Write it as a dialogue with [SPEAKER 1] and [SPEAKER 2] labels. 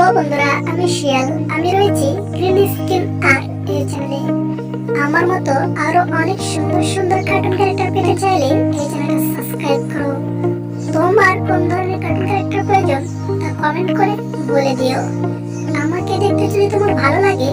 [SPEAKER 1] Hello বন্ধুরা, আমি শিয়াল। আমি রয়েছি গ্রিন স্কিন আর এই চ্যানেলে আমার মতো আরও অনেক সুন্দর সুন্দর কার্টুন ক্যারেক্টার পেতে চাইলে এই চ্যানেলটা সাবস্ক্রাইব করো। তোমার কোন ধরনের কার্টুন ক্যারেক্টার প্রয়োজন তা কমেন্ট করে বলে দিও। আমাকে দেখতে যদি তোমার ভালো লাগে